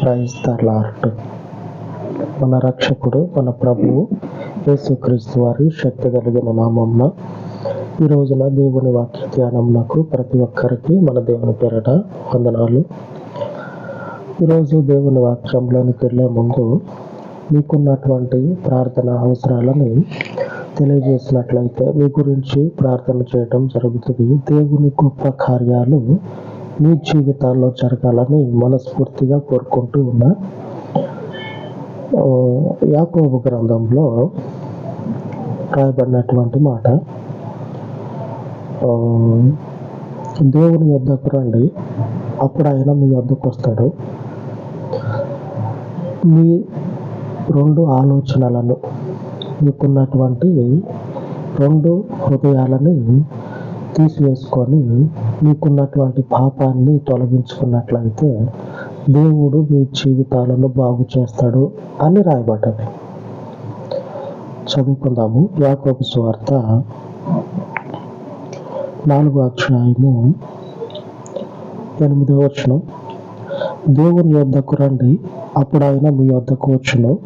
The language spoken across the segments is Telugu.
ప్రైజ్ ద లార్డ్ మన రక్షకుడు మన ప్రభువు యేసుక్రీస్తు వారి శక్తి కలిగిన నామమ్మ ఈ రోజున దేవుని వాక్య ధ్యానమునకు ప్రతి ఒక్కరికి మన దేవుని పేరట వందనాలు. ఈరోజు దేవుని వాక్యంలోనికి వెళ్ళే ముందు మీకున్నటువంటి ప్రార్థన అవసరాలని తెలియజేసినట్లయితే మీ గురించి ప్రార్థన చేయటం జరుగుతుంది. దేవుని గొప్ప కార్యాలు మీ జీవితాల్లో జరగాలని మనస్ఫూర్తిగా కోరుకుంటూ ఉన్నా యాకోబు గ్రంథంలో రాయబడినటువంటి మాట ఆ, దేవుని యొద్దకు రండి అప్పుడు ఆయన మీ యొద్దకు వస్తాడు. మీ రెండు ఆలోచనలను మీకున్నటువంటి రెండు హృదయాలని తీసివేసుకొని మీకున్నటువంటి పాపాన్ని తొలగించుకున్నట్లయితే దేవుడు మీ జీవితాలను బాగు చేస్తాడు అని రాయబడ్డది. చదువుకుందాము. యాకోబు సువార్త నాలుగో అధ్యాయము ఎనిమిదవ వచనం. దేవుని యొద్దకు రండి. అప్పుడు ఆయన మీ యొద్దకు వచ్చును.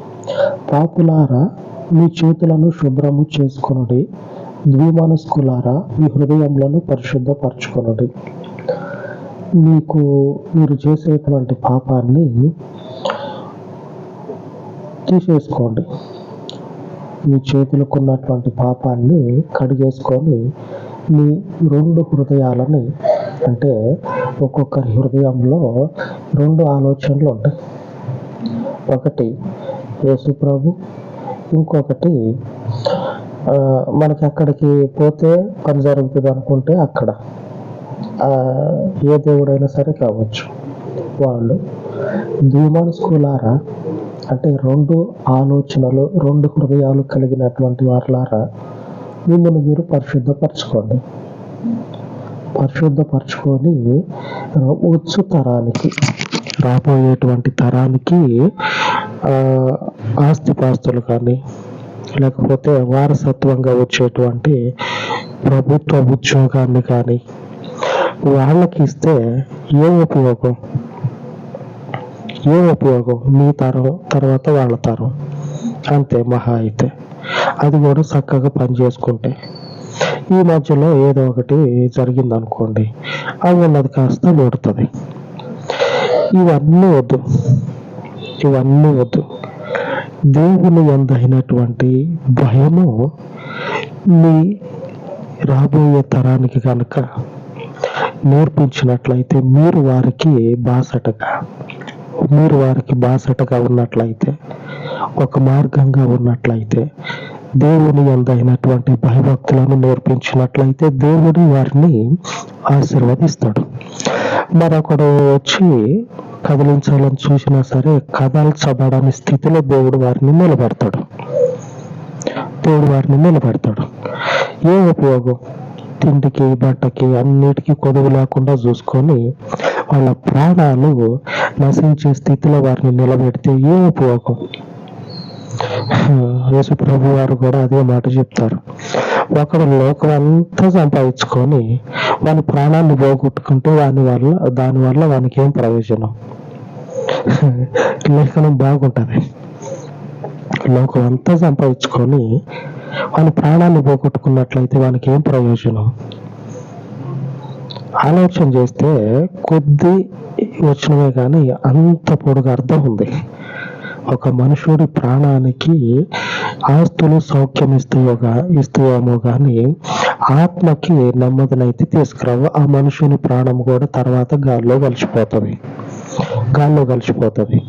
పాపులారా మీ చేతులను శుభ్రము చేసుకొనుడి. ద్విమనస్కులారా మీ హృదయములను పరిశుద్ధపరచుకొనుడి. మీకు మీరు చేసేటువంటి పాపాన్ని తీసేసుకోండి. మీ చేతులకు ఉన్నటువంటి పాపాన్ని కడిగేసుకొని మీ రెండు హృదయాలని అంటే ఒక్కొక్కరి హృదయంలో రెండు ఆలోచనలు ఉంటాయి. ఒకటి యేసు ప్రభు ఇంకొకటి మనకి అక్కడికి పోతే పని జరుగుతుంది అనుకుంటే అక్కడ. ఏ దేవుడైనా సరే కావచ్చు వాళ్ళు. ద్విమనస్కులారా అంటే రెండు ఆలోచనలు రెండు హృదయాలు కలిగినటువంటి వారులారా? మిమ్మల్ని మీరు పరిశుద్ధపరచుకోండి. పరిశుద్ధపరచుకొని వచ్చు తరానికి రాబోయేటువంటి తరానికి ఆస్తిపాస్తులు కానీ లేకపోతే వారసత్వంగా వచ్చేటువంటి ప్రభుత్వ ఉద్యోగాన్ని కానీ వాళ్ళకి ఇస్తే ఏ ఉపయోగం? ఏ ఉపయోగం? మీ తరం తర్వాత వాళ్ళ తరం. అంతే మహా అయితే. అది కూడా చక్కగా పని చేసుకుంటే ఈ మధ్యలో ఏదో ఒకటి జరిగింది అనుకోండి అది ఉన్నది కాస్త నోడుతుంది ఇవన్నీ వద్దు. ఇవన్నీ వద్దు. దేవుని ఎందైనటువంటి భయము మీ రాబోయే తరానికి కనుక నేర్పించినట్లయితే మీరు వారికి బాసటగా మీరు వారికి బాసటగా ఉన్నట్లయితే ఒక మార్గంగా ఉన్నట్లయితే దేవుని ఎందైనటువంటి భయభక్తులను నేర్పించినట్లయితే దేవుడు వారిని ఆశీర్వదిస్తాడు. మరొకడు వచ్చి కదిలించాలని చూసినా సరే కదల్చబడని స్థితిలో దేవుడు వారిని నిలబెడతాడు. దేవుడు వారిని నిలబెడతాడు. ఏ ఉపయోగం? తిండికి బట్టకి అన్నిటికీ కొదువు లేకుండా చూసుకొని వాళ్ళ ప్రాణాలు నశించే స్థితిలో వారిని నిలబెడితే ఏ ఉపయోగం? యేసు ప్రభు వారు కూడా అదే మాట చెప్తారు. ఒకడు లోకం అంతా సంపాదించుకొని వాని ప్రాణాన్ని పోగొట్టుకుంటే వాని వల్ల దాని వల్ల వానికి ఏం ప్రయోజనం? లేఖనం బాగుంటుంది. లోకం అంతా సంపాదించుకొని వాని ప్రాణాన్ని పోగొట్టుకున్నట్లయితే వానికి ఏం ప్రయోజనం? ఆలోచన చేస్తే కొద్ది వచ్చినవే కానీ అంత పొడుగు అర్థం ఉంది. ఒక మనుషుడి ప్రాణానికి ఆస్తులు సౌఖ్యం ఇస్తాయోగా ఇస్తాయేమో కానీ ఆత్మకి నెమ్మదినైతే తీసుకురావు. ఆ మనుషుని ప్రాణం కూడా తర్వాత గాల్లో కలిసిపోతుంది. గాల్లో కలిసిపోతుంది.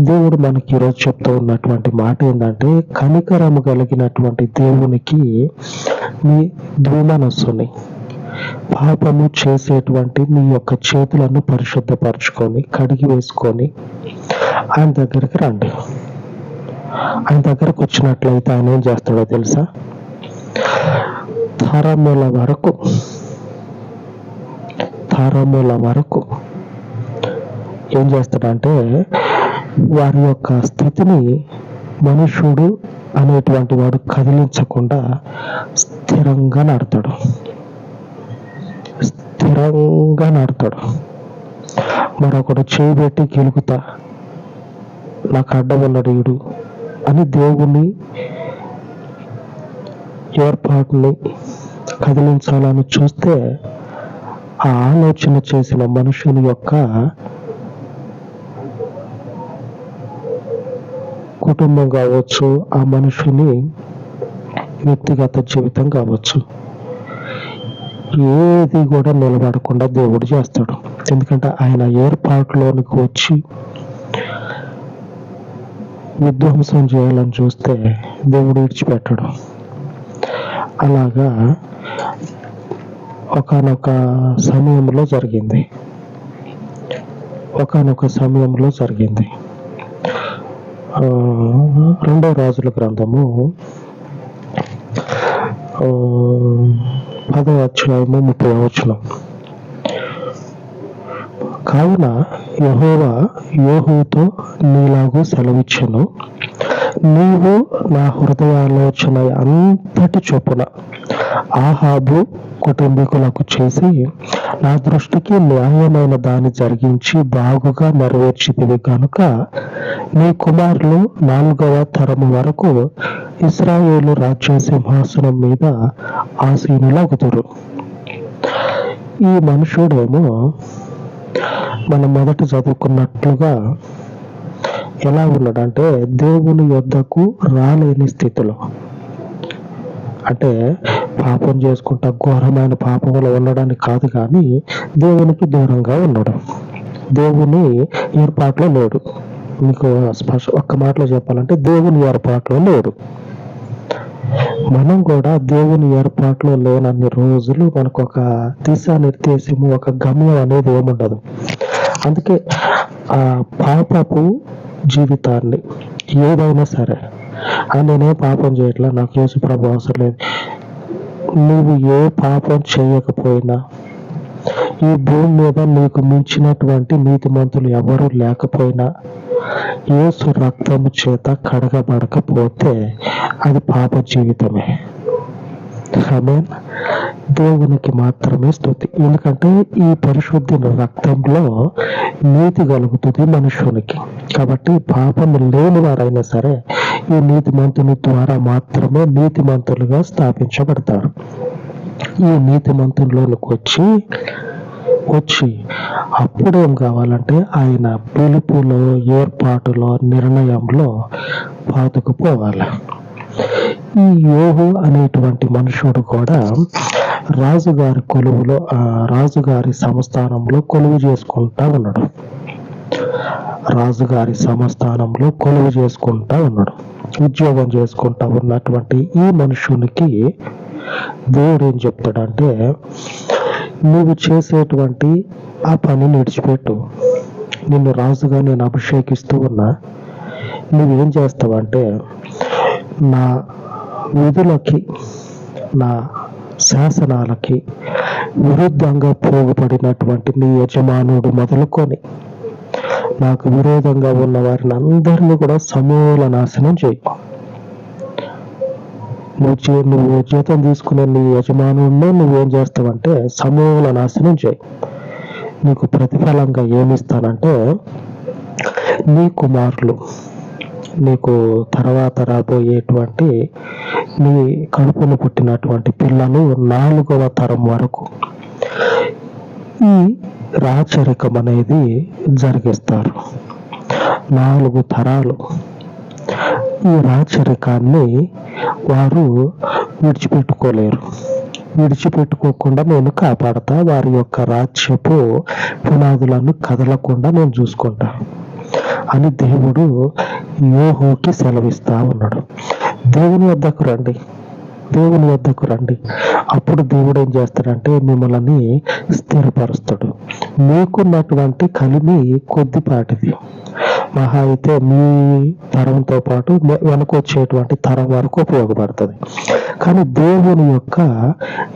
దేవుడు మనకి ఈరోజు చెప్తూ ఉన్నటువంటి మాట ఏంటంటే కనికరము కలిగినటువంటి దేవునికి మీ ద్విమనస్సుని పాపము చేసేటువంటి మీ యొక్క చేతులను పరిశుద్ధపరచుకొని కడిగి వేసుకొని ఆయన దగ్గరికి రండి. ఆయన దగ్గరకు వచ్చినట్లయితే ఆయన ఏం చేస్తాడో తెలుసా? తారామూల వరకు తారామూల వరకు ఏం చేస్తాడంటే వారి యొక్క స్థితిని మనుషుడు అనేటువంటి వాడు కదిలించకుండా స్థిరంగా నడతాడు. స్థిరంగా నడతాడు. మరొకడు చేయి పెట్టి గెలుకుతా నాకు అడ్డం ఉన్నాడు అని దేవుని ఏర్పాటుని కదిలించాలని చూస్తే ఆ ఆలోచన చేసిన మనుషుని యొక్క కుటుంబం కావచ్చు ఆ మనుషుని వ్యక్తిగత జీవితం కావచ్చు ఏది కూడా నిలబడకుండా దేవుడు చేస్తాడు. ఎందుకంటే ఆయన ఏర్పాటులోనికి వచ్చి విధ్వంసం చేయాలని చూస్తే దేవుడు విడిచిపెట్టడు. అలాగా ఒకానొక సమయంలో జరిగింది. ఒకానొక సమయంలో జరిగింది. ఆ, రెండో రాజుల గ్రంథము పదో అధ్యాయము ముప్పై వచ్చినాం కావున యహోవా యోహుతో నీలాగూ సెలవిచ్చెను. నీవు నా హృదయాలోచన అంతటి చొప్పున ఆహాబు కుటుంబీకులకు చేసి నా దృష్టికి న్యాయమైన దాన్ని జరిగించి బాగుగా నెరవేర్చితివి కనుక నీ కుమారులు నాలుగవ తరము వరకు ఇస్రాయేలు రాజ్య సింహాసనం మీద ఆసీనులగుతురు ఈ మనుషుడేమో మనం మొదట చదువుకున్నట్లుగా ఎలా ఉన్నాడంటే దేవుని యొద్దకు రాలేని స్థితిలో. అంటే పాపం చేసుకుంటా ఘోరమైన పాపంలో ఉండడానికి కాదు కానీ దేవునికి దూరంగా ఉండడం. దేవుని ఏర్పాట్లో లేడు. మీకు స్పష్ట ఒక్క మాటలో చెప్పాలంటే దేవుని ఏర్పాట్లో లేడు. మనం కూడా దేవుని ఏర్పాట్లో లేనన్ని రోజులు మనకు ఒక దిశానిర్దేశము ఒక గమ్యం అనేది ఏముండదు. అందుకే ఆ పాపపు జీవితాన్ని ఏదైనా సరే నేనే పాపం చేయట్లా నాకు యేసు ప్రభు అవసరం లేదు. నువ్వు ఏ పాపం చేయకపోయినా ఈ భూమి మీద నీకు మించినటువంటి నీతిమంతులు ఎవరూ లేకపోయినా యేసు రక్తము చేత కడగబడకపోతే అది పాప జీవితమే. దేవునికి మాత్రమే స్థుతి ఎందుకంటే ఈ పరిశుద్ధి రక్తంలో నీతి కలుగుతుంది మనుషునికి. కాబట్టి పాపం లేని వారైనా సరే ఈ నీతిమంతుని ద్వారా మాత్రమే నీతిమంతులుగా స్థాపించబడతారు. ఈ నీతిమంతుల్లోనికి వచ్చి వచ్చి అప్పుడేం కావాలంటే ఆయన పిలుపులో ఏర్పాటులో నిర్ణయంలో పాతుకుపోవాలి. ఈ యోగు అనేటువంటి మనుషుడు కూడా రాజుగారి కొలువులో రాజుగారి సంస్థానంలో కొలువు చేసుకుంటా ఉన్నాడు. రాజుగారి సంస్థానంలో కొలువు చేసుకుంటా ఉన్నాడు. ఉద్యోగం చేసుకుంటా ఉన్నటువంటి ఈ మనుషునికి దేవుడు ఏం చెప్తాడంటే నువ్వు చేసేటువంటి ఆ పని విడిచిపెట్టు నిన్ను రాజుగా నేను అభిషేకిస్తూ ఉన్నా. నువ్వేం చేస్తావంటే నా విధులకి నా శాసనాలకి విరుద్ధంగా పోగుపడినటువంటి నీ యజమానుడు మొదలుకొని నాకు విరోధంగా ఉన్న వారిని అందరినీ కూడా సమూల నాశనం చేయి. నువ్వు చే- నువ్వు జీతం తీసుకునే నీ యజమానుడినే నువ్వేం చేస్తావంటే సమూల నాశనం చేయి. నీకు ప్రతిఫలంగా ఏమిస్తానంటే నీ కుమారులు నీకు తర్వాత రాబోయేటువంటి నీ కడుపును పుట్టినటువంటి పిల్లలు నాలుగవ తరం వరకు ఈ రాచరికం అనేది జరిగిస్తారు. నాలుగు తరాలు ఈ రాచరికాన్ని వారు విడిచిపెట్టుకోలేరు. విడిచిపెట్టుకోకుండా నేను కాపాడతా వారి యొక్క రాజ్యపు పునాదులను కదలకుండా నేను చూసుకుంటా అని దేవుడు యోహోకి సెలవిస్తా ఉన్నాడు. దేవుని వద్దకు రండి. దేవుని వద్దకు రండి. అప్పుడు దేవుడు ఏం చేస్తాడంటే మిమ్మల్ని స్థిరపరుస్తాడు. మీకున్నటువంటి కలిమి కొద్దిపాటిది. మహా అయితే మీ తరంతో పాటు వెనకొచ్చేటువంటి తరం వరకు ఉపయోగపడుతుంది. కానీ దేవుని యొక్క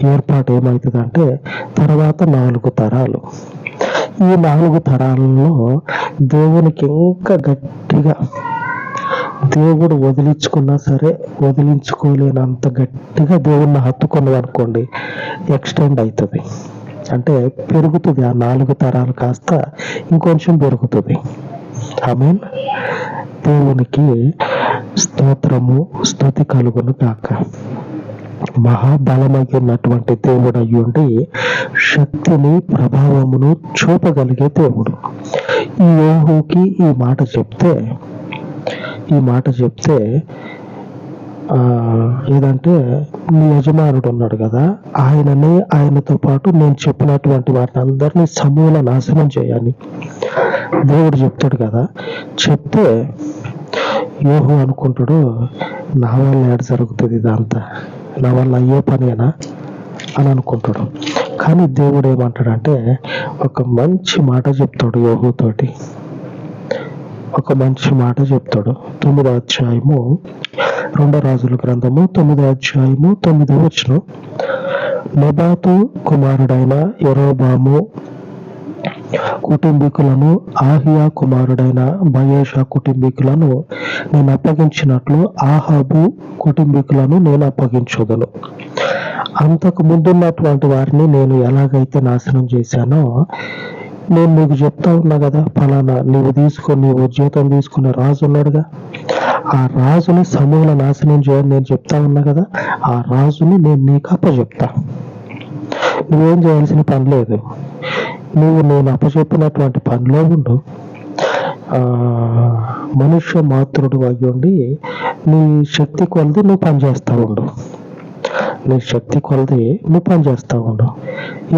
ఏర్పాటు ఏమవుతుందంటే తర్వాత నాలుగు తరాలు. ఈ నాలుగు తరాలలో దేవునికి ఇంకా గట్టిగా దేవుడు వదిలించుకున్నా సరే వదిలించుకోలేనంత గట్టిగా దేవుణ్ణి హత్తుకున్నది అనుకోండి ఎక్స్టెండ్ అవుతుంది. అంటే పెరుగుతుంది ఆ నాలుగు తరాలు కాస్త ఇంకొంచెం పెరుగుతుంది. ఐ దేవునికి స్తోత్రము స్తుతి కలుగును కాక మహాబలమైనటువంటి దేవుడు అయ్యుండి శక్తిని ప్రభావమును చూపగలిగే దేవుడు. ఈ యోహుకి ఈ మాట చెప్తే ఈ మాట చెప్తే ఏదంటే మీ యజమానుడు ఉన్నాడు కదా ఆయనని ఆయనతో పాటు నేను చెప్పినటువంటి వాటిని అందరినీ సమూల నాశనం చేయాలి. దేవుడు చెప్తాడు కదా చెప్తే యోహు అనుకుంటాడు నా వల్ల ఏడ జరుగుతుంది ఇదంతా? నా వల్ల అయ్యే పనేనా? అని అనుకుంటాడు. కానీ దేవుడు ఏమంటాడంటే ఒక మంచి మాట చెప్తాడు యోహుతోటి ఒక మంచి మాట చెప్తాడు. తొమ్మిదో అధ్యాయము రెండో రాజుల గ్రంథము తొమ్మిదో అధ్యాయము తొమ్మిదో వచ్చిన నెబాతు కుమారుడైన ఎరోబాము కుటుంబీకులను ఆహియా కుమారుడైన బయేషా కుటుంబీకులను నేను అప్పగించినట్లు ఆహాబు కుటుంబీకులను నేను అప్పగించుదును. అంతకు ముందున్నటువంటి వారిని నేను ఎలాగైతే నాశనం చేశానో నేను నీకు చెప్తా ఉన్నా కదా ఫలానా నీవు తీసుకొని నీవు జీతం తీసుకునే రాజు ఉన్నాడుగా. ఆ రాజుని సమూల నాశనం చేయని నేను చెప్తా ఉన్నా కదా ఆ రాజుని నేను నీకు అప్పచెప్తా. నువ్వేం చేయాల్సిన పని లేదు. నువ్వు నేను అప్పచెప్పినటువంటి పనిలో ఉండు. ఆ మనుష్య మాతృడు అయ్యి ఉండి నీ శక్తి కొలది నువ్వు పనిచేస్తా ఉండు. నీ శక్తి కొలది నువ్వు పనిచేస్తూ ఉండు.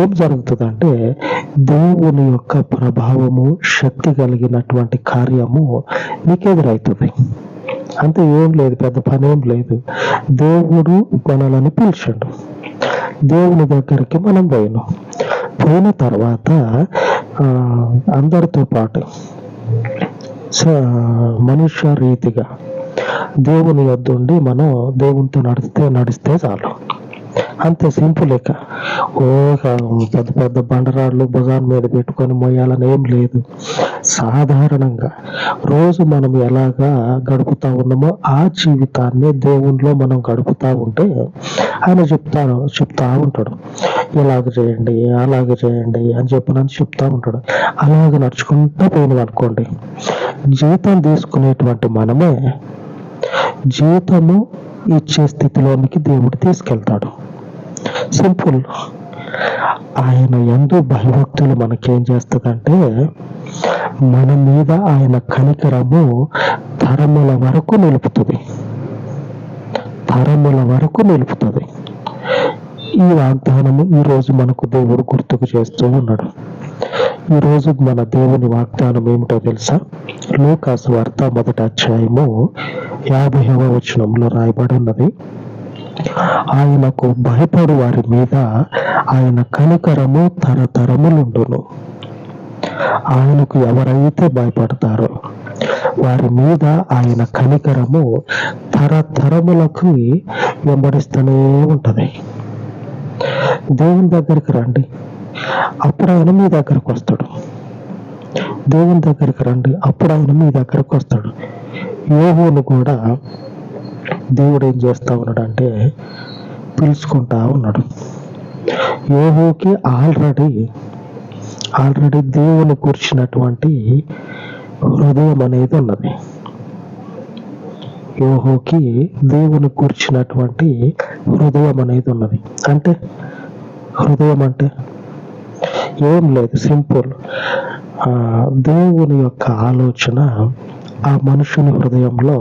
ఏం జరుగుతుందంటే దేవుని యొక్క ప్రభావము శక్తి కలిగినటువంటి కార్యము నీకు ఎదురవుతుంది అంతే ఏం లేదు పెద్ద పని ఏం లేదు. దేవుడు మనల్ని పిలిచాడు. దేవుని దగ్గరికి మనం పోయినాం. పోయిన తర్వాత ఆ, అందరితో పాటు మనుష్య రీతిగా దేవుని వద్దుండి మనం దేవునితో నడిస్తే నడిస్తే చాలు. అంతే సింపుల్ లెక్క ఓ పెద్ద పెద్ద బండరాళ్ళు భుజాన్ మీద పెట్టుకొని మొయ్యాలని ఏం లేదు. సాధారణంగా రోజు మనం ఎలాగా గడుపుతా ఉన్నామో ఆ జీవితాన్ని దేవునిలో మనం గడుపుతా ఉంటే ఆయన చెప్తాను చెప్తా ఉంటాడు. ఇలాగ చేయండి అలాగ చేయండి అని చెప్పినని చెప్తా ఉంటాడు. అలాగ నడుచుకుంటూ పోయినాం అనుకోండి జీతం తీసుకునేటువంటి మనమే జీవితము ఇచ్చే స్థితిలోనికి దేవుడు తీసుకెళ్తాడు. సింపుల్. ఆయన ఎందు భయభక్తులు మనకేం చేస్తుందంటే మన మీద ఆయన కనికరము తరముల వరకు నిలుపుతుంది. తరముల వరకు నిలుపుతుంది. ఈ వాగ్దానము ఈ రోజు మనకు దేవుడు గుర్తుకు చేస్తూ ఉన్నాడు. ఈరోజు మన దేవుని వాగ్దానం ఏమిటో తెలుసా? లూకాసు వార్త మొదటి అధ్యాయము యాభైవ వచనంలో రాయబడి ఉన్నది ఆయనకు భయపడు వారి మీద ఆయన కనికరము తరతరములుండును. ఆయనకు ఎవరైతే భయపడతారో వారి మీద ఆయన కనికరము తరతరములకు వెంబడిస్తూనే ఉంటది. దేవుని దగ్గరికి రండి. అప్పుడు ఆయన మీ దగ్గరకు వస్తాడు. దేవుని దగ్గరికి రండి. అప్పుడు ఆయన మీ దగ్గరకు వస్తాడు. యోహోను కూడా దేవుడు ఏం చేస్తా ఉన్నాడు అంటే పిలుచుకుంటా ఉన్నాడు. యోహోకి ఆల్రెడీ ఆల్రెడీ దేవుని కూర్చున్నటువంటి హృదయం అనేది ఉన్నది. యోహోకి దేవుని కూర్చున్నటువంటి హృదయం అనేది ఉన్నది. అంటే హృదయం అంటే? ఏం లేదు సింపుల్. దేవుని యొక్క ఆలోచన ఆ మనుషుని హృదయంలో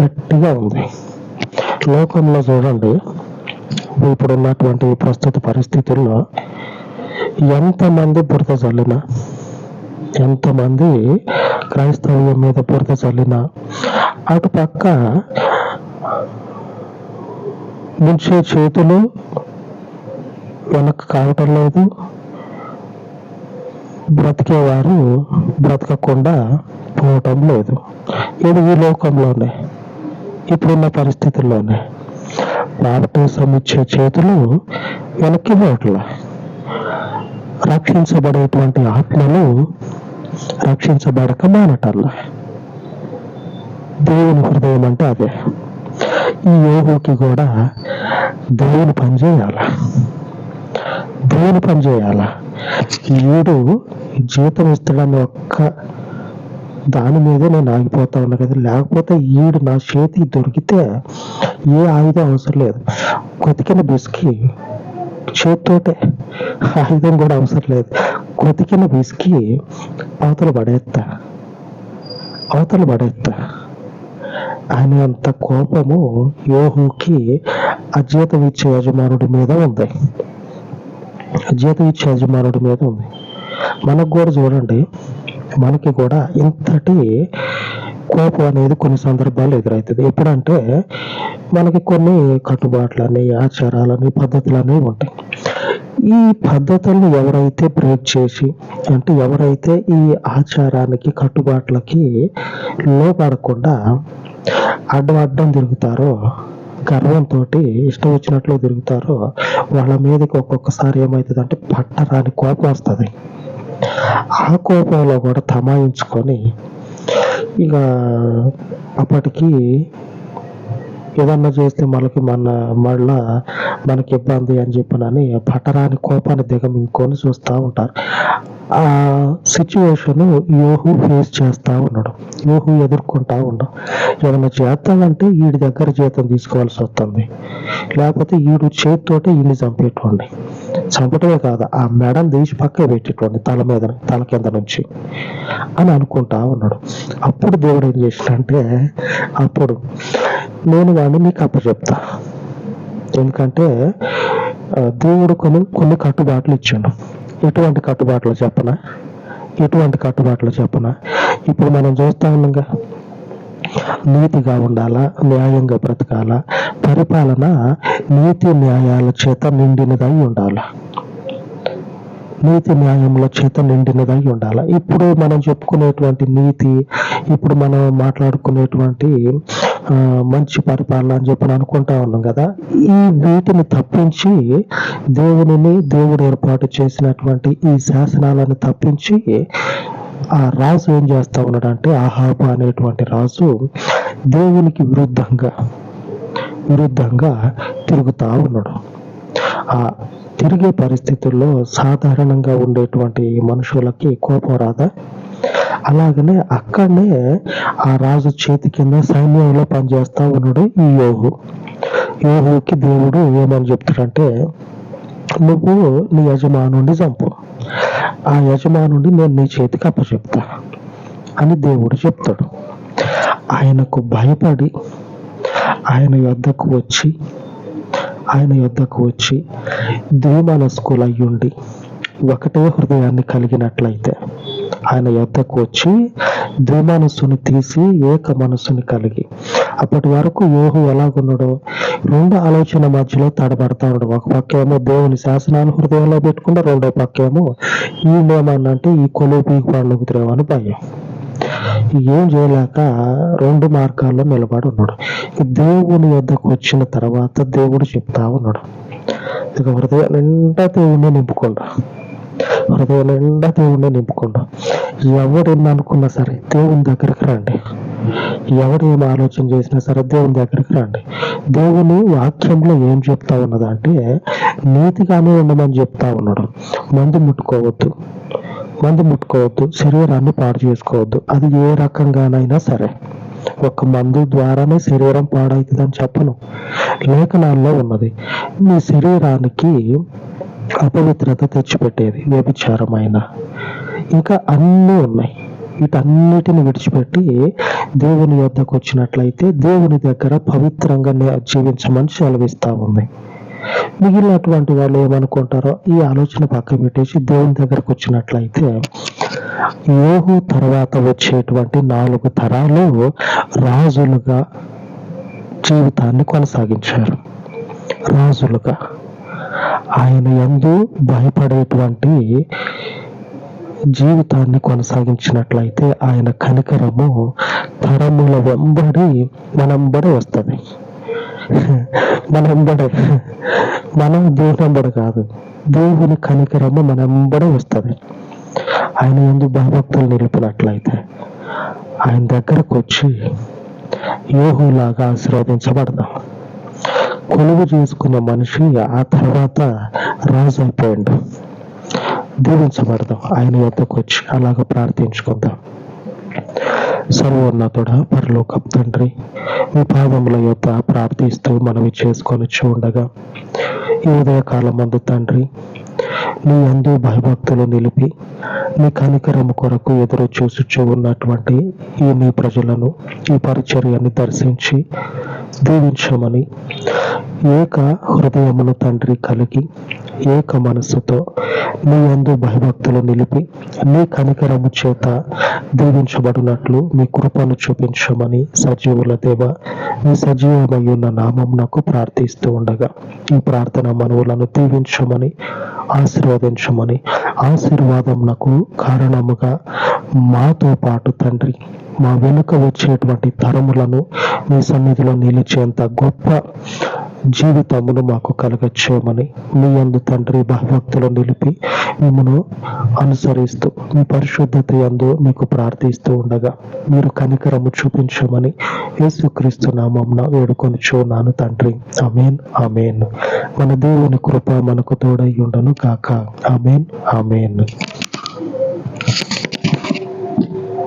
గట్టిగా ఉంది. లోకంలో చూడండి ఇప్పుడు ఉన్నటువంటి ప్రస్తుత పరిస్థితుల్లో ఎంతమంది బురద చల్లినా ఎంతమంది క్రైస్తవ్యం మీద బురద చల్లినా అటు పక్క ముంచే చేతులు వెనక్కి కావటం లేదు. బ్రతికేవారు బ్రతకకుండా పోవటం లేదు. ఇది ఈ లోకంలోనే? ఇప్పుడున్న పరిస్థితుల్లోనే. బాప్టిజం ఇచ్చే చేతులు వెనక్కి పోవట్లా రక్షించబడేటువంటి ఆత్మలు రక్షించబడక మానటల్లా. దేవుని హృదయం అంటే అదే. ఈ యోగుకి కూడా దేవుని పని చేయాల? దేవుని పని చేయాలా? ఈడు జీతం ఇస్తాడని ఒక్క దాని మీదే నేను ఆగిపోతా ఉన్నా కదా. లేకపోతే ఈడు నా చేతికి దొరికితే ఏ ఆయుధం అవసరం లేదు. కొతికిన బిస్కి చేతితోటే ఆయుధం కూడా అవసరం లేదు. కొతికిన బిస్కి అవతలు పడేస్తా అవతలు పడేస్తా ఆయన అంత కోపము యోహుకి అజీతం ఇచ్చే యజమానుడి మీద ఉంది. జీతం ఇచ్చే యజమానుడి మీద ఉంది. మనకు కూడా చూడండి మనకి కూడా ఇంతటి కోపం అనేది కొన్ని సందర్భాలు ఎదురవుతుంది ఎప్పుడంటే మనకి కొన్ని కట్టుబాట్లని ఆచారాలని పద్ధతులని ఉంటాయి. ఈ పద్ధతులను ఎవరైతే బ్రేక్ చేసి అంటే ఎవరైతే ఈ ఆచారానికి కట్టుబాట్లకి లోపడకుండా అడ్డం అడ్డం తిరుగుతారో గర్వంతో ఇష్టం వచ్చినట్లు తిరుగుతారో వాళ్ళ మీదకి ఒక్కొక్కసారి ఏమవుతుంది అంటే పట్టరాని కోపం వస్తుంది. ఆ కోపంలో కూడా తమాయించుకొని ఇక అప్పటికి ఏదన్నా చేస్తే మనకి మన మళ్ళా మనకి ఇబ్బంది అని చెప్పనని పట్టరాని కోపాన్ని దిగమింగుకొని చూస్తూ ఉంటారు. ఆ సిచ్యువేషన్ యోహు ఫేస్ చేస్తూ ఉన్నాడు. యోహు ఎదుర్కొంటా ఉండడం ఏదైనా చేస్తానంటే వీడి దగ్గర జీతం తీసుకోవాల్సి వస్తుంది. లేకపోతే వీడు చేతితోటే వీడిని చంపేటోండి చంపటమే కాదు ఆ మెడను తీసి పక్క పెట్టేటోండి తల మీద తల కింద నుంచి అని అనుకుంటా ఉన్నాడు. అప్పుడు దేవుడు ఏం చేసినంటే అప్పుడు నేను వాడిని నీకు అప్పచెప్తా. ఎందుకంటే దేవుడు కొన్ని కొన్ని కట్టుబాట్లు ఇచ్చాడు. ఎటువంటి కట్టుబాట్లు చెప్పనా? ఎటువంటి కట్టుబాట్లు చెప్పనా? ఇప్పుడు మనం చూస్తా ఉన్నాగా. నీతిగా ఉండాలా? న్యాయంగా బ్రతకాలా? పరిపాలన నీతి న్యాయాల చేత నిండినదై ఉండాలా? నీతి న్యాయముల చేత నిండినదై ఉండాలి. ఇప్పుడు మనం చెప్పుకునేటువంటి నీతి ఇప్పుడు మనం మాట్లాడుకునేటువంటి మంచి పరిపాలన అని చెప్పి అనుకుంటా ఉన్నాం కదా. ఈ వీటిని తప్పించి దేవునిని దేవుడు ఏర్పాటు చేసినటువంటి ఈ శాసనాలను తప్పించి ఆ రాజు ఏం చేస్తా ఉన్నాడంటే ఆహాబ అనేటువంటి రాజు దేవునికి విరుద్ధంగా విరుద్ధంగా తిరుగుతా ఉన్నాడు. ఆ తిరిగే పరిస్థితుల్లో సాధారణంగా ఉండేటువంటి మనుషులకి కోపం రాదా? అలాగనే అక్కడనే ఆ రాజు చేతి కింద సైన్యంలో పనిచేస్తా ఉన్నాడు ఈ యోగు యోగుకి దేవుడు ఏమని చెప్తాడంటే నువ్వు నీ యజమానుండి చంపు. ఆ యజమానుండి నేను నీ చేతికి అప్పచెప్తా అని దేవుడు చెప్తాడు. ఆయనకు భయపడి ఆయన యొద్దకు వచ్చి ఆయన యొద్దకు వచ్చి ద్విమనస్కులయ్యుండి ఒకటే హృదయాన్ని కలిగినట్లయితే ఆయన యొద్దకు వచ్చి ద్విమనస్సుని తీసి ఏక మనస్సుని కలిగి అప్పటి వరకు యోహు ఎలాగున్నాడో రెండు ఆలోచన మధ్యలో తడబడతాడు ఒక పక్క ఏమో దేవుని శాసనాన్ని హృదయంలో పెట్టుకుంటే రెండో పక్క ఏమో అంటే ఈ కొలువు పీకి పండుగుతురేమో అని భయం. ఏం చేయలేక రెండు మార్గాల్లో నిలబడి ఉన్నాడు. దేవుని వద్దకు వచ్చిన తర్వాత దేవుడు చెప్తా ఉన్నాడు. ఇక హృదయం నిండా దేవుణ్ణి నింపుకుండా. హృదయం నిండా దేవుణ్ణి నింపుకుండా. ఎవడు అనుకున్నా సరే దేవుని దగ్గరికి రండి. ఎవరు ఏం ఆలోచన చేసినా సరే దేవుని దగ్గరికి రండి. దేవుని వాక్యంలో ఏం చెప్తా ఉన్నదంటే నీతిగానే ఉండమని చెప్తా ఉన్నాడు. మందు ముట్టుకోవద్దు. మందు ముట్టుకోవద్దు శరీరాన్ని పాడు చేసుకోవద్దు. అది ఏ రకంగానైనా సరే. ఒక మందు ద్వారానే శరీరం పాడవుతుందని చెప్పను. లేఖనాల్లో ఉన్నది. మీ శరీరానికి అపవిత్రత తెచ్చిపెట్టేది వ్యభిచారమైన. ఇంకా అన్నీ ఉన్నాయి. వీటన్నిటిని విడిచిపెట్టి దేవుని యొద్దకు వచ్చినట్లయితే దేవుని దగ్గర పవిత్రంగా జీవించమని సెలవిస్తా ఉంది. మిగిలినటువంటి వాళ్ళు ఏమనుకుంటారో ఈ ఆలోచన పక్క పెట్టేసి దేవుని దగ్గరకు వచ్చినట్లయితే యోహు తర్వాత వచ్చేటువంటి నాలుగు తరాలు రాజులుగా జీవితాన్ని కొనసాగించారు. రాజులుగా. ఆయన ఎందు భయపడేటువంటి జీవితాన్ని కొనసాగించినట్లయితే ఆయన కనికరము తరముల వెంబడి మనంబడి వస్తుంది. మనంబడే. మనం దేవునంబడి కాదు. దేవుని మన మనంబడే వస్తుంది. ఆయన ఎందు భయభక్తులు నిలిపినట్లయితే ఆయన దగ్గరకు వచ్చి యోహులాగా ఆశీర్వదించబడదాం. కొలువు చేసుకున్న మనిషి ఆ తర్వాత రాజు అయిపోయాడు దీవించబడదాం. ఆయన యొద్దకు వచ్చి అలాగ ప్రార్థించుకుందాం. సర్వోన్నతుడ పరలోకం తండ్రి మీ పాదముల యొక్క ప్రార్థిస్తూ మనవి చేసుకొని చూడగా ఈ ఉదయ కాలమందు తండ్రి నీ అందు భయభక్తులు నిలిపి నీ కనికరము కొరకు ఎదురు చూసుచూ ఉన్నటువంటి ఈ నీ ప్రజలను ఈ పరిచర్యని దర్శించి దీవించమని ఏక హృదయమును తండ్రి కలిగి ఏక మనస్సుతో నీ అందు భయభక్తులు నిలిపి నీ కనికరము చేత దీవించబడినట్లు మీ కృపను చూపించమని సజీవుల దేవ మీ సజీవమై ఉన్న నామం నాకు ప్రార్థిస్తూ ఉండగా ఈ ప్రార్థన మనవులను దీవించమని ఆశీర్వదించమని ఆశీర్వాదం నాకు కారణముగా మాతో పాటు తండ్రి మా వెనుక వచ్చేటువంటి తరములను మీ సన్నిధిలో నిలిచేంత గొప్ప జీవితమును మాకు కలగచ్చేయమని మీ అందు తండ్రి భక్తులు నిలిపి మిమ్మను అనుసరిస్తూ మీ పరిశుద్ధత యందు మీకు ప్రార్థిస్తూ ఉండగా మీరు కనికరము చూపించమని యేసుక్రీస్తు నామంన వేడుకొని చూనాను తండ్రి. అమేన్ అమేన్ మన దేవుని కృప మనకు తోడై ఉండను కాక అమేన్ అమేన్